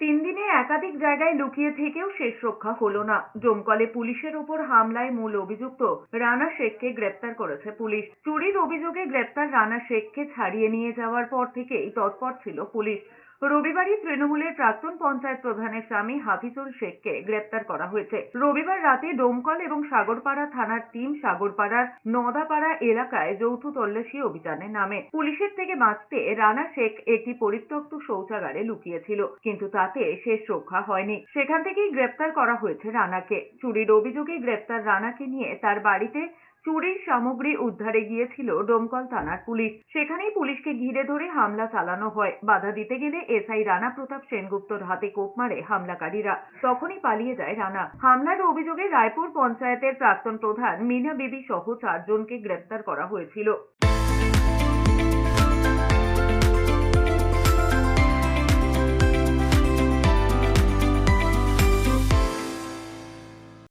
তিন দিনে একাধিক জায়গায় লুকিয়ে থেকেও শেষ রক্ষা হলো না। জমকলে পুলিশের ওপর হামলায় মূল অভিযুক্ত রানা শেখকে গ্রেপ্তার করেছে পুলিশ। চুরির অভিযোগে গ্রেপ্তার রানা শেখকে ছাড়িয়ে নিয়ে যাওয়ার পর থেকেই তৎপর ছিল পুলিশ। রবিবারই তৃণমূলের প্রাক্তন পঞ্চায়েত প্রধানের স্বামী হাফিজুল শেখকে গ্রেপ্তার করা হয়েছে। রবিবার রাতে ডোমকল এবং সাগরপাড়া থানার টিম সাগরপাড়ার নদাপাড়া এলাকায় যৌথ তল্লাশি অভিযানে নামে। পুলিশের থেকে বাঁচতে রানা শেখ একটি পরিত্যক্ত শৌচাগারে লুকিয়েছিল, কিন্তু তাতে শেষ রক্ষা হয়নি। সেখান থেকেই গ্রেপ্তার করা হয়েছে রানাকে। চুরির অভিযোগে গ্রেপ্তার রানাকে নিয়ে তার বাড়িতে চুরির সামগ্রী উদ্ধারে গিয়েছিল ডোমকল থানার পুলিশ। সেখানেই পুলিশকে ঘিরে ধরে হামলা চালানো হয়। বাধা দিতে গেলে এসআই রানা প্রতাপ সেনগুপ্তর হাতে কোপ মারে হামলাকারীরা। তখনই পালিয়ে যায় রানা। হামলার অভিযোগে রায়পুর পঞ্চায়েতের প্রাক্তন প্রধান মিনা বিবি সহ চারজনকে গ্রেপ্তার করা হয়েছিল।